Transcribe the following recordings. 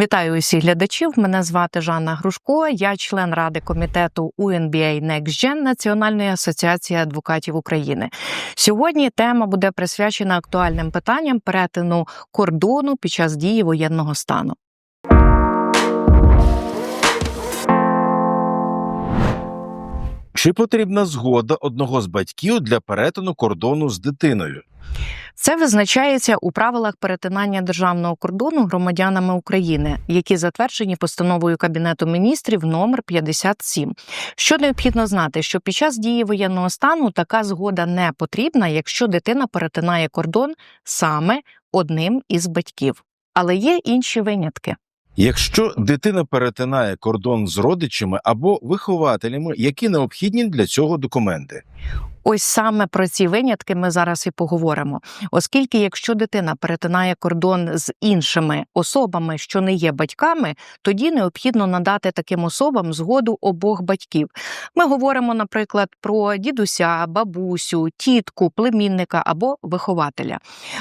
Вітаю усіх глядачів. Мене звати Жанна Грушко. Я член ради комітету UNBA NextGen Національної асоціації адвокатів України. Сьогодні тема буде присвячена актуальним питанням перетину кордону під час дії воєнного стану. Чи потрібна згода одного з батьків для перетину кордону з дитиною? Це визначається у правилах перетинання державного кордону громадянами України, які затверджені постановою Кабінету міністрів номер 57. Що необхідно знати, що під час дії воєнного стану така згода не потрібна, якщо дитина перетинає кордон саме одним із батьків. Але є інші винятки. Якщо дитина перетинає кордон з родичами або вихователями, які необхідні для цього документи? Ось саме про ці винятки ми зараз і поговоримо. Оскільки, якщо дитина перетинає кордон з іншими особами, що не є батьками, тоді необхідно надати таким особам згоду обох батьків. Ми говоримо, наприклад, про дідуся, бабусю, тітку, племінника або вихователя.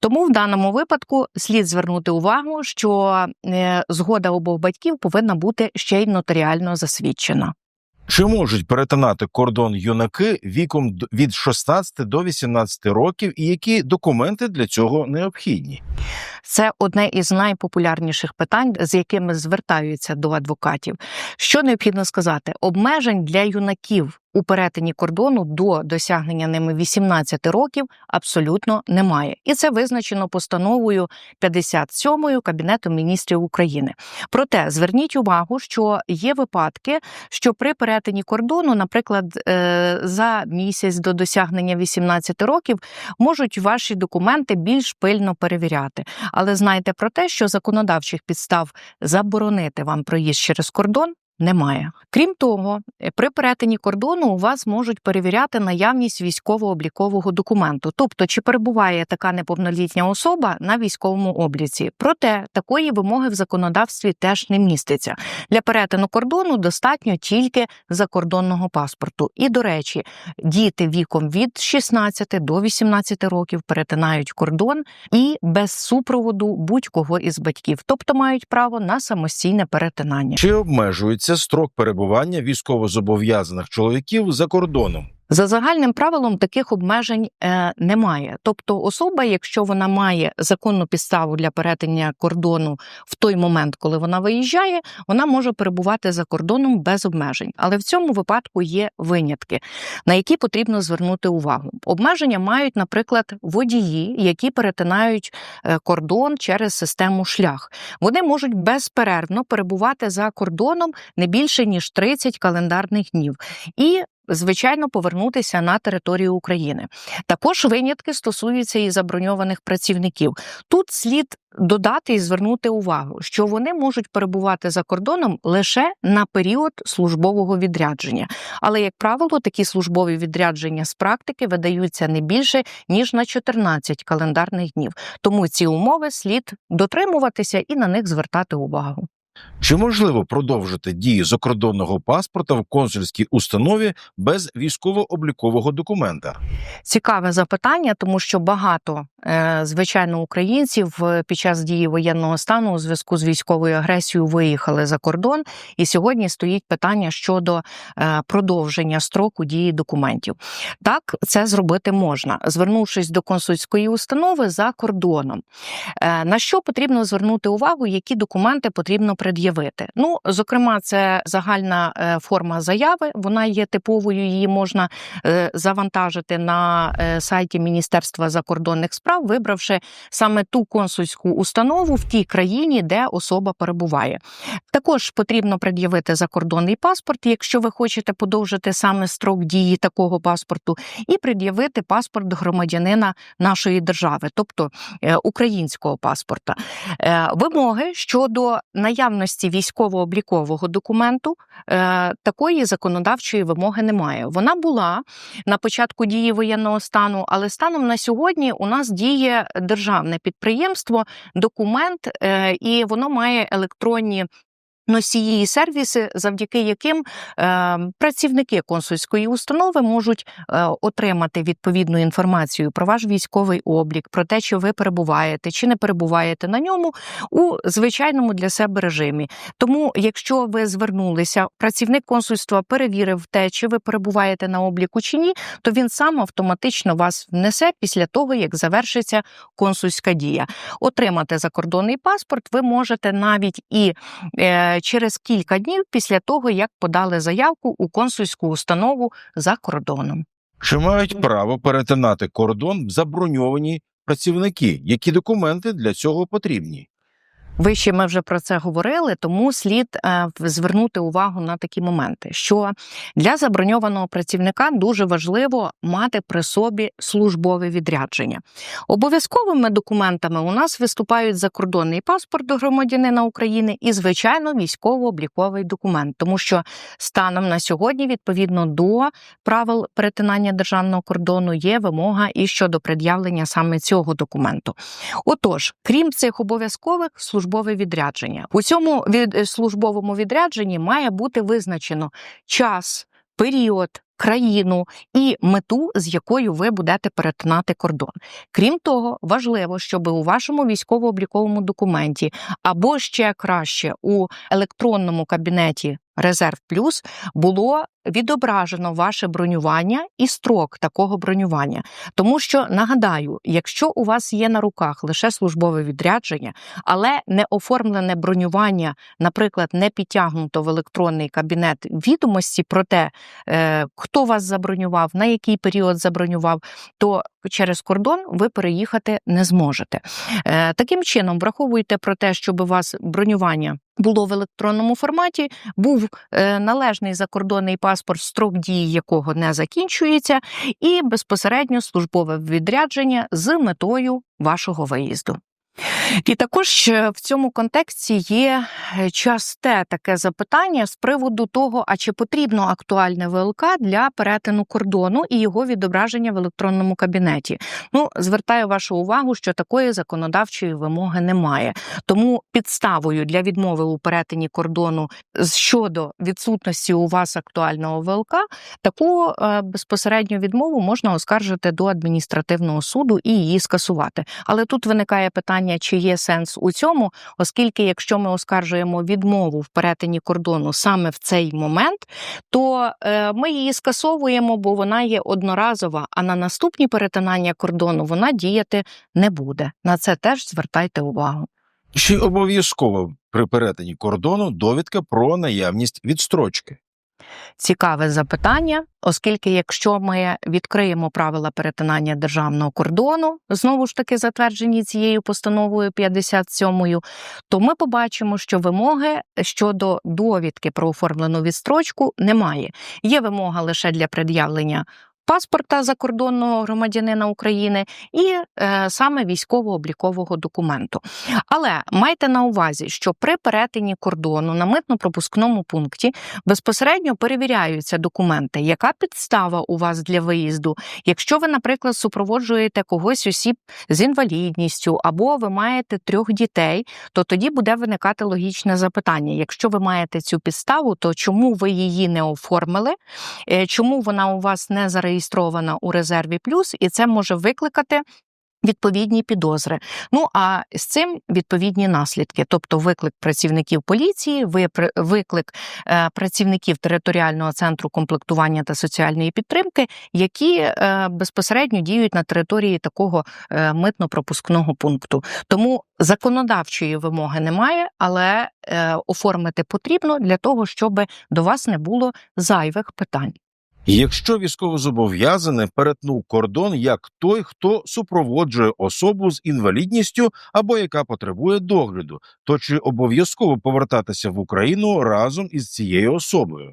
Тому в даному випадку слід звернути увагу, що е, згода обох батьків повинна бути ще й нотаріально засвідчена. Чи можуть перетинати кордон юнаки віком від 16 до 18 років, і які документи для цього необхідні? Це одне із найпопулярніших питань, з якими звертаються до адвокатів. Що необхідно сказати? Обмежень для юнаків у перетині кордону до досягнення ними 18 років абсолютно немає, і це визначено постановою 57 Кабінету міністрів України. Проте зверніть увагу, що є випадки, що при перетині кордону, наприклад, е, за місяць до досягнення 18 років, можуть ваші документи більш пильно перевіряти. Але знайте про те, що законодавчих підстав заборонити вам проїзд через кордон. Немає. Крім того, е, при перетині кордону у вас можуть перевіряти наявність військово-облікового документу, тобто чи перебуває така неповнолітня особа на військовому обліці. Проте такої вимоги в законодавстві теж не міститься. Для перетину кордону достатньо тільки закордонного паспорту. І, до речі, діти віком від 16 до 18 років перетинають кордон і без супроводу будь-кого із батьків, тобто мають право на самостійне перетинання. Чи обмежується строк перебування військовозобов'язаних чоловіків за кордоном? За загальним правилом таких обмежень е, немає. Тобто, особа, якщо вона має законну підставу для перетинення кордону в той момент, коли вона виїжджає, вона може перебувати за кордоном без обмежень. Але в цьому випадку є винятки, на які потрібно звернути увагу. Обмеження мають, наприклад, водії, які перетинають е, кордон через систему шлях. Вони можуть безперервно перебувати за кордоном не більше ніж 30 календарних днів. І звичайно, повернутися на територію України. Також винятки стосуються і заброньованих працівників. Тут слід додати і звернути увагу, що вони можуть перебувати за кордоном лише на період службового відрядження. Але, як правило, такі службові відрядження з практики видаються не більше ніж на 14 календарних днів. Тому ці умови слід дотримуватися і на них звертати увагу. Чи можливо продовжити дію закордонного паспорта в консульській установі без військово-облікового документа? Цікаве запитання, тому що багато, е, звичайно, українців е, під час дії воєнного стану у зв'язку з військовою агресією виїхали за кордон, і сьогодні стоїть питання щодо е, продовження строку дії документів. Так, це зробити можна, звернувшись до консульської установи за кордоном. На що потрібно звернути увагу, які документи потрібно пред'явити? Ну, зокрема, це загальна е, форма заяви. Вона є типовою, її можна е, завантажити на е, сайті Міністерства закордонних справ, вибравши саме ту консульську установу в тій країні, де особа перебуває. Також потрібно пред'явити закордонний паспорт, якщо ви хочете подовжити саме строк дії такого паспорту, і пред'явити паспорт громадянина нашої держави, тобто українського паспорта. Вимоги щодо наявності військово-облікового документу е, такої законодавчої вимоги немає. Вона була на початку дії воєнного стану, але станом на сьогодні у нас діє державне підприємство, документ, е, і воно має електронні Носії і сервіси, завдяки яким е, працівники консульської установи можуть е, отримати відповідну інформацію про ваш військовий облік, про те, чи ви перебуваєте чи не перебуваєте на ньому у звичайному для себе режимі. Тому, якщо ви звернулися, працівник консульства перевірив те, чи ви перебуваєте на обліку чи ні, то він сам автоматично вас внесе після того, як завершиться консульська дія. Отримати закордонний паспорт ви можете навіть і е, через кілька днів після того, як подали заявку у консульську установу за кордоном. Чи мають право перетинати кордон заброньовані працівники? Які документи для цього потрібні? Вище ми вже про це говорили, тому слід е, звернути увагу на такі моменти, що для заброньованого працівника дуже важливо мати при собі службове відрядження. Обов'язковими документами у нас виступають закордонний паспорт до громадянина України і, звичайно, військово-обліковий документ, тому що станом на сьогодні, відповідно до правил перетинання державного кордону, є вимога і щодо пред'явлення саме цього документу. Отож, крім цих обов'язкових службове відрядження. У цьому від е, службовому відрядженні має бути визначено час, період. Країну і мету, з якою ви будете перетинати кордон. Крім того, важливо, щоб у вашому військово-обліковому документі або ще краще у електронному кабінеті Резерв Плюс було відображено ваше бронювання і строк такого бронювання. Тому що нагадаю, якщо у вас є на руках лише службове відрядження, але не оформлене бронювання, наприклад, не підтягнуто в електронний кабінет відомості про те, е, хто вас забронював, на який період забронював, то через кордон ви переїхати не зможете. Е, Таким чином, враховуйте про те, щоб у вас бронювання було в електронному форматі, був е, належний закордонний паспорт, строк дії якого не закінчується, і безпосередньо службове відрядження з метою вашого виїзду. І також е, в цьому контексті є е, часте таке запитання з приводу того, а чи потрібно актуальне ВЛК для перетину кордону і його відображення в електронному кабінеті. Ну, звертаю вашу увагу, що такої законодавчої вимоги немає. Тому підставою для відмови у перетині кордону щодо відсутності у вас актуального ВЛК, таку е, безпосередню відмову можна оскаржити до адміністративного суду і її скасувати. Але тут виникає питання, чи є сенс у цьому, оскільки, якщо ми оскаржуємо відмову в перетині кордону саме в цей момент, то е, ми її скасовуємо, бо вона є одноразова. А на наступні перетинання кордону вона діяти не буде. На це теж звертайте увагу. Чи обов'язково при перетині кордону довідка про наявність відстрочки? Цікаве запитання, оскільки якщо ми відкриємо правила перетинання державного кордону, знову ж таки затверджені цією постановою 57, то ми побачимо, що вимоги щодо довідки про оформлену відстрочку немає. Є вимога лише для пред'явлення. Паспорта закордонного громадянина України і е, саме військово-облікового документу. Але майте на увазі, що при перетині кордону на митно-пропускному пункті безпосередньо перевіряються документи, яка підстава у вас для виїзду. Якщо ви, наприклад, супроводжуєте когось осіб з інвалідністю, або ви маєте трьох дітей, то тоді буде виникати логічне запитання: якщо ви маєте цю підставу, то чому ви її не оформили? Е, Чому вона у вас не зареєстрована у резерві плюс, і це може викликати. Відповідні підозри. Ну а з цим відповідні наслідки, тобто виклик працівників поліції, виклик е, працівників територіального центру комплектування та соціальної підтримки, які е, безпосередньо діють на території такого е, митно-пропускного пункту. Тому законодавчої вимоги немає, але оформити потрібно для того, щоб до вас не було зайвих питань. Якщо військовозобов'язаний перетнув кордон як той, хто супроводжує особу з інвалідністю або яка потребує догляду, то чи обов'язково повертатися в Україну разом із цією особою?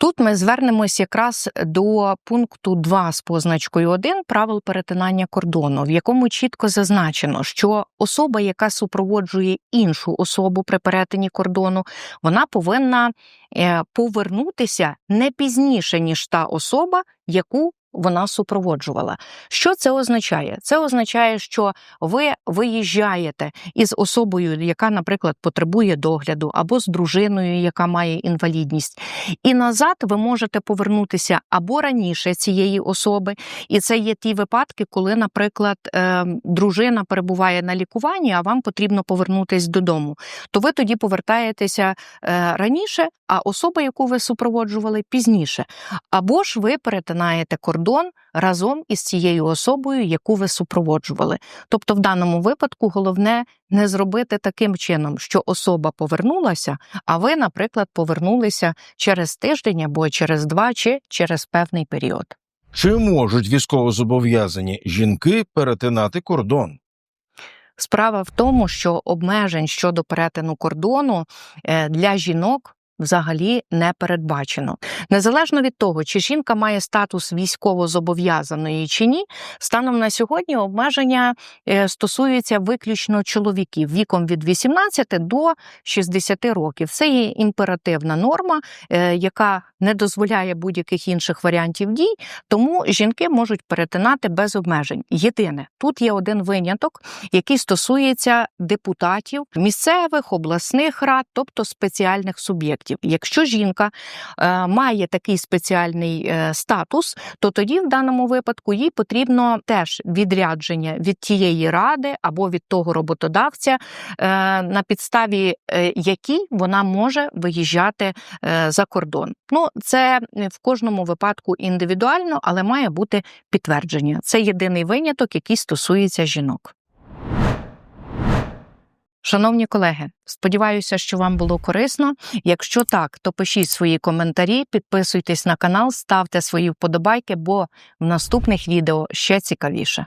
Тут ми звернемось якраз до пункту 2 з позначкою 1 правил перетинання кордону, в якому чітко зазначено, що особа, яка супроводжує іншу особу при перетині кордону, вона повинна е, повернутися не пізніше, ніж та особа, яку вона супроводжувала. Що це означає? Це означає, що ви виїжджаєте із особою, яка, наприклад, потребує догляду, або з дружиною, яка має інвалідність, і назад ви можете повернутися або раніше цієї особи, і це є ті випадки, коли, наприклад, е, дружина перебуває на лікуванні, а вам потрібно повернутися додому. То ви тоді повертаєтеся е, раніше, а особа, яку ви супроводжували, пізніше. Або ж ви перетинаєте кордон разом із цією особою, яку ви супроводжували. Тобто, в даному випадку головне не зробити таким чином, що особа повернулася, а ви, наприклад, повернулися через тиждень або через два, чи через певний період. Чи можуть військовозобов'язані жінки перетинати кордон? Справа в тому, що обмежень щодо перетину кордону е, для жінок. Взагалі не передбачено незалежно від того, чи жінка має статус військово-зобов'язаної чи ні, станом на сьогодні обмеження е, стосуються виключно чоловіків віком від 18 до 60 років. Це є імперативна норма, е, яка не дозволяє будь-яких інших варіантів дій, тому жінки можуть перетинати без обмежень. Єдине, тут є один виняток, який стосується депутатів місцевих, обласних рад, тобто спеціальних суб'єктів. Якщо жінка е, має такий спеціальний е, статус, то тоді в даному випадку їй потрібно теж відрядження від тієї ради або від того роботодавця, е, на підставі якій вона може виїжджати за кордон. Ну, це в кожному випадку індивідуально, але має бути підтвердження. Це єдиний виняток, який стосується жінок. Шановні колеги, сподіваюся, що вам було корисно. Якщо так, то пишіть свої коментарі, підписуйтесь на канал, ставте свої вподобайки, бо в наступних відео ще цікавіше.